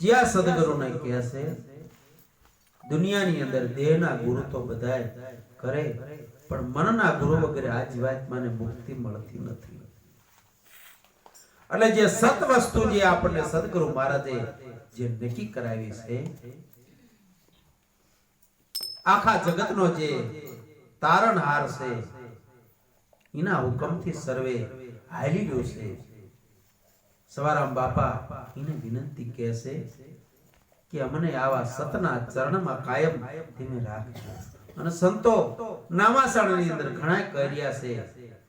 જ્યાં સદગુરુને કહે દુનિયાની અંદર દેહના ગુરુ તો બધાય કરે, પણ મનના ગુરુ વગેરે આ જીવાત્માને મુક્તિ મળતી નથી. એટલે જે સત વસ્તુ જે આપણને સદગુરુ મહારાજે જે નક્કી કરાવી છે, આખા જગતનો જે તારણહાર છે, એના હુકમથી સર્વે હાલી ગયું છે. સવારામ બાપા, એને વિનંતી કહે છે કે અમને આવા સતના ચરણમાં કાયમ ધીમે રાખજો. અને સંતો નામાસણની અંદર ઘણા કર્યા છે.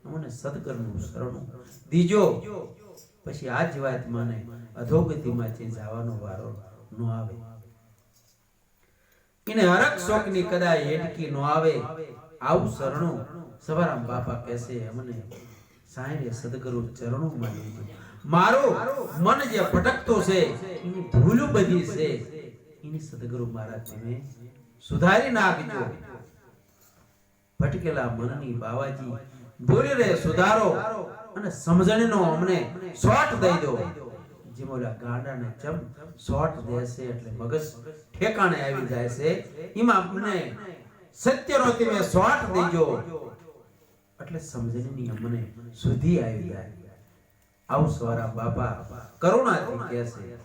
અમને સદગરનું શરણું દીજો. પછી આ જીવાત્માને અધોગતિમાં જે જવાનો વારો ન આવે. એને હરક શોકની કદાચ હેટકી ન આવે. આવું શરણું સવારામ બાપા કહેશે અમને સાંયરે સદગુરુ ચરણોમાં લેજો મારો મન જે ભટકતો છે, એની ભૂલો બધી છે. એની સદગુરુ મહારાજ તમે સુધારી નાખજો ભટકેલા મનની બાવાજી બોલી રે સુધારો અને સમજણીનો અમને શોર્ટ દઈ દો. જેમ ઓલા ગાડાને ચમ શોર્ટ દેશે એટલે મગજ ઠેકાણે આવી જાય છે. એમાં અમને સત્યનો તમે શોર્ટ દેજો. એટલે સમજણીની અમને સુધી આવી જાય. આવું સવારા બાપા કરુણાથી કહે છે.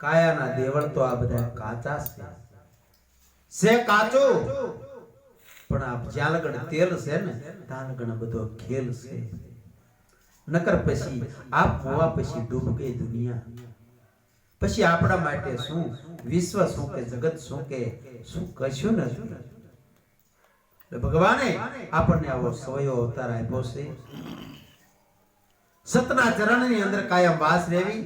કાયાના દેવળ તો આ બધા કાચા છે. છે કાચો? પણ આ જ્યાં તેલ છે ને ત્યાં લગણ બધો ખેલ છે. નકર પછી આપ હોવા પછી ડૂબ ગઈ દુનિયા. પછી આપણા માટે શું? વિશ્વ શું કે જગત શું કે? શું કશું નથી. એટલે ભગવાને આપણને આવો સવયો અવતાર આપ્યો છે. સતના ચરણની અંદર કાયમ વાસ રહેવી.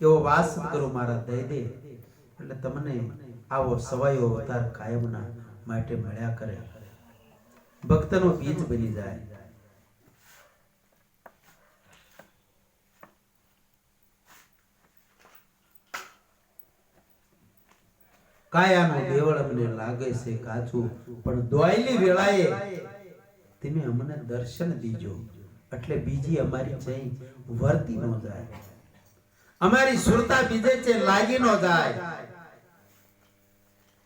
એવો વાસ કરો મારા દઈ દે એટલે તમને આવો સવાયો અવતાર કાયમના માટે મળ્યા કરે. ભક્તનો બીજ બની જાય. કાયાનું દેવળ અમને લાગે છે કાચું, પણ દ્વાયલી વેળાએ તમે અમને દર્શન દીજો. એટલે બીજી અમારી ચઈ વર્તી ન જાય. અમારી સુરતા બીજે છે લાગી ન જાય.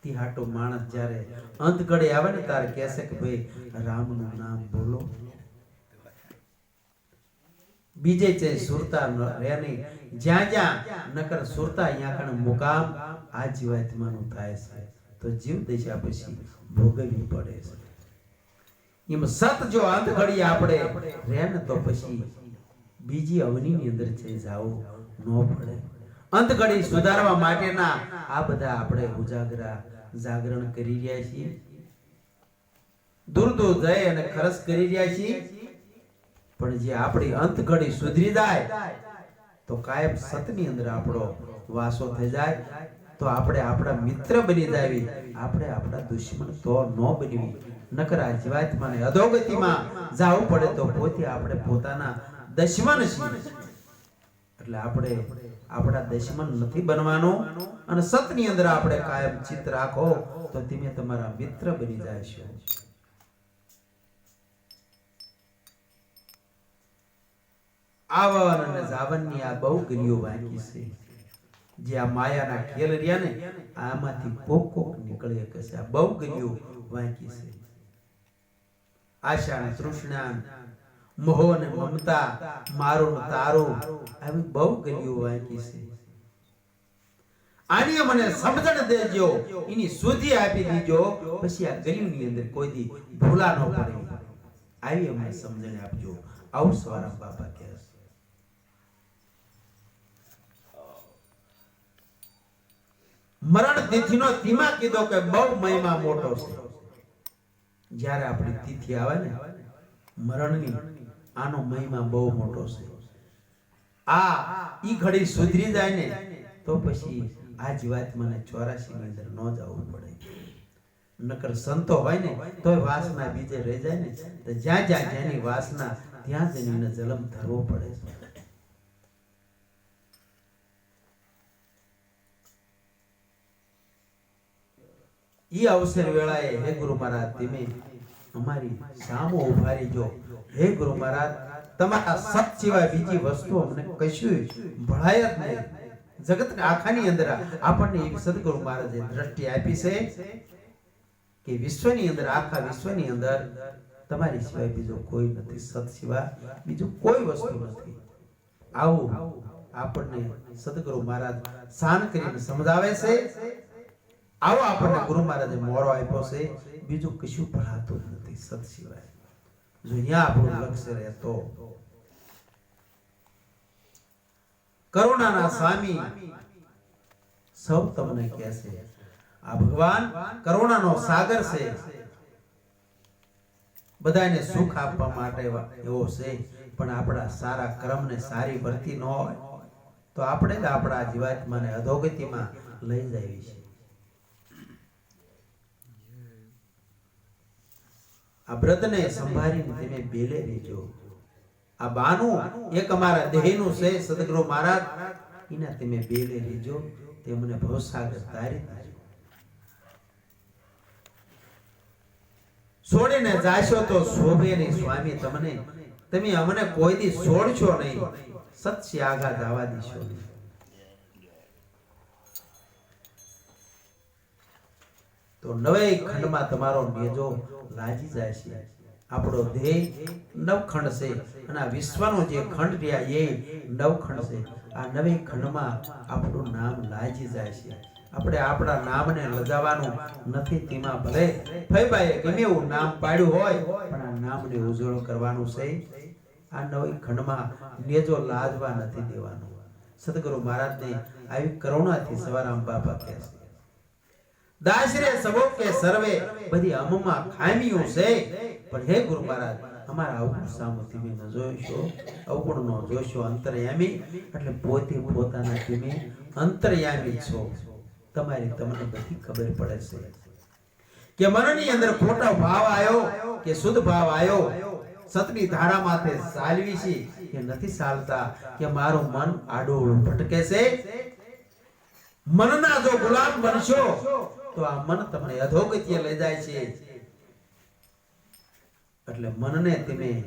તી હાટો માણસ જ્યારે અંત કડે આવે ને ત્યારે કહેશે કે ભાઈ, રામનું નામ બોલો. બીજે છે સુરતા ન નહીં. જ્યાં જ્યાં નકર સુરતા અહીંયા કણ મુકામ આ જીવાત્માનું થાય છે. તો જીવ દશા પછી ભોગવવી પડે છે. એમ સત જો અંત ઘડી આપણે રહે ને તો પછી બીજી અવનીની અંદર છે જાવું ન પડે. અંત ઘડી સુધારવા માટેના આ બધા આપણે ઉજાગરા જાગરણ કરી રહ્યા છીએ. દૂર દૂર જઈ અને ખરસ કરી રહ્યા છીએ. પણ જે આપણી અંત ઘડી સુધરી જાય, તો કાયમ સતની અંદર આપણો વાસો થઈ જાય. તો આપણે આપણા મિત્ર બની જાવી, આપણે આપણા દુશ્મન તો ન બનવી. નકર આ જીવાત્માને અધોગતિમાં જાવું પડે તો પોતે આપણે પોતાના દશમન છીએ. એટલે આપણે આપણા દશમન નથી બનવાનું અને સતની અંદર આપણે કાયમ ચિત્ત રાખો, તો તમે તમારા મિત્ર બની જાય આવન અને જાવનની આ બહુ ગરીઓ બાકી છે. જે આ માયાના ખેલ રહ્યા ને આમાંથી કોક નીકળે કે છે. આ બહુ ગરીઓ બાકી છે. આશા તૃષ્ણા મોહ મમતા, મારો તારો, આવી બહુ ગલીઓ બાકી છે. આની મને સમજણ દેજો. એની સુધી આપી દીજો. પછી આ ગલીઓની અંદર કોઈ દી ભૂલા ન પડે. આવી અમને સમજણ આપજો. આવું સ્વરામ બાપા કહે છે? મરણ તિથિનો ધીમા કીધો કે બહુ મહિમા મોટો છે. જ્યારે આપણી તિથિ આવે ને, મરણની, આનો મહિમા બહુ મોટો છે. આ ઈ ઘડી સુધરી જાય ને, તો પછી આ જીવાત્માને ચોરાશી ની અંદર ન જવું પડે. નકર સંતો હોય ને, તોય વાસના બીજે રહી જાય ને, તો જ્યાં જ્યાં જેની વાસના, ત્યાં જ એને જલમ ધરવો પડે છે. ઈ અવસર વેળાએ હે ગુરુ મહારાજ, તમે અમારી સામો ઊભા રહીજો. હે ગુરુ મહારાજ તમારા સત સિવાય બીજી વસ્તુ અમને કશું ભળાય જ નહીં. જગત આખાની અંદર આપણને એવી સદગુરુ મહારાજે દ્રષ્ટિ આપી છે કે વિશ્વની અંદર, આખા વિશ્વની અંદર તમારી સિવાય બીજો કોઈ નથી, સત સિવાય બીજું કોઈ વસ્તુ નથી. આવું આપણને સદગુરુ મહારાજ શાન કરીને સમજાવે છે. આવો આપણને ગુરુ મહારાજે મોરો આપ્યો છે. બીજું કશું ભણાતું નથી સત સિવાય જો અહીંયા આપણું લક્ષ્ય રહેતો કરુણાના સ્વામી સૌ તમને કહેશે આ ભગવાન કરુણાનો સાગર છે. બધાને સુખ આપવા માટે એવો છે, પણ આપણા સારા કર્મને સારી ભરતી ન હોય, તો આપણે જ આપણા જીવાત્માને અધોગતિમાં લઈ જાય છે આ વ્રતને સંભાળીને તમે બેલે રહેજો આ બાનું એક અમારા દેહનું છે, સદગુરુ મહારાજ. એના તમે બેલે રહેજો તેમને ભવસાગર તારી દેજો. છોડીને જાશો તો શોભે નહીં, સ્વામી, તમને. તમે અમને કોઈ દી છોડશો નહીં. સત્ય આઘાત આવવા દીશો નહીં. તો નવે ખંડમાં તમારો નેજો લાજી જાય છે. આપણો દેહ નવખંડ છે અને આ વિશ્વનો જે ખંડ રહ્યા એ નવખંડ છે. આ નવે ખંડમાં આપણું નામ લાજી જાય છે. આપણે આપણા નામને લજાવવાનું નથી તેમાં ભલે ફઈબાઈએ ગમે એવું નામ પાડ્યું હોય, પણ આ નામને ઉજળો કરવાનું છે. આ નવી ખંડમાં નેજો લાજવા નથી દેવાનું. સદગુરુ મહારાજને આવી કરુણાથી સવારામ બાપા કહે છે. દાસરે સબો કે સર્વે બધી અમમાં ખામીઓ છે. પણ હે ગુરુ મહારાજ, અમારા અવગુણ સામુ તમે ન જોઈશો અવગુણ નો જોઈશો અંતરયામી, એટલે પોતે પોતાના તમે અંતરયામી છો. તમારી તમને બધી ખબર પડે છે. કે મનની અંદર ખોટો ભાવ આવ્યો, કે શુદ્ધ ભાવ આવ્યો, સતની ધારા માથે ચાલવી છે કે નથી ચાલતા, કે મારું મન આડોળું ભટકે છે? મનના જો ગુલામ બનશો તો આ મન તમને અધોગત્ય લઈ જાય છે. એટલે મનને તમે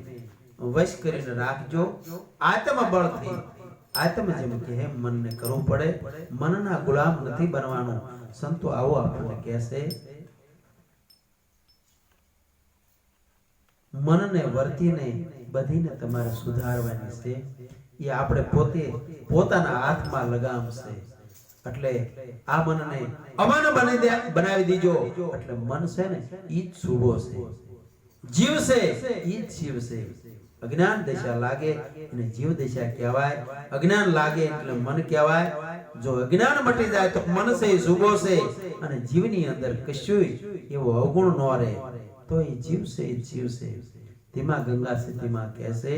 વશ કરીને રાખજો. આત્મ બળથી. આત્મ જેમ કે મનને કરવું પડે. મનના ગુલામ નથી બનવાનું. સંતો આવો આપણને કહેશે. મનને વર્તીને બધીને તમારે સુધારવાની છે. એ આપણે પોતે પોતાના હાથમાં લગામ છે એટલે આ મનને અમાન બની દે બનાવી દીજો. એટલે મન છે ને ઈ જ શુભો છે. જીવ છે ઈ જ શિવ છે. અજ્ઞાન દશા લાગે અને જીવ દશા કહેવાય. અજ્ઞાન લાગે એટલે મન કહેવાય. જો અજ્ઞાન મટી જાય તો મન છે શુભો છે. અને જીવની અંદર કશું એવો અવગુણ ન રહે. તો એ જીવ છે જીવ છે. તેમાં ગંગા છે તેમાં કહેશે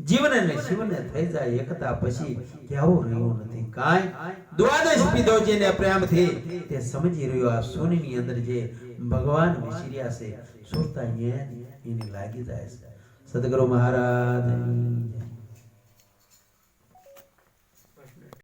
જીવન અને શિવને થઈ જાય એકતા પછી કેવું રહ્યું નથી. કાંઈ? દ્વાદશ પીધો જેને પ્રેમથી તે સમજી રહ્યો આ સોનીની અંદર જે ભગવાન વિસર્યા છે સુરતા એની લાગી જાય છે. સદગુરુ મહારાજ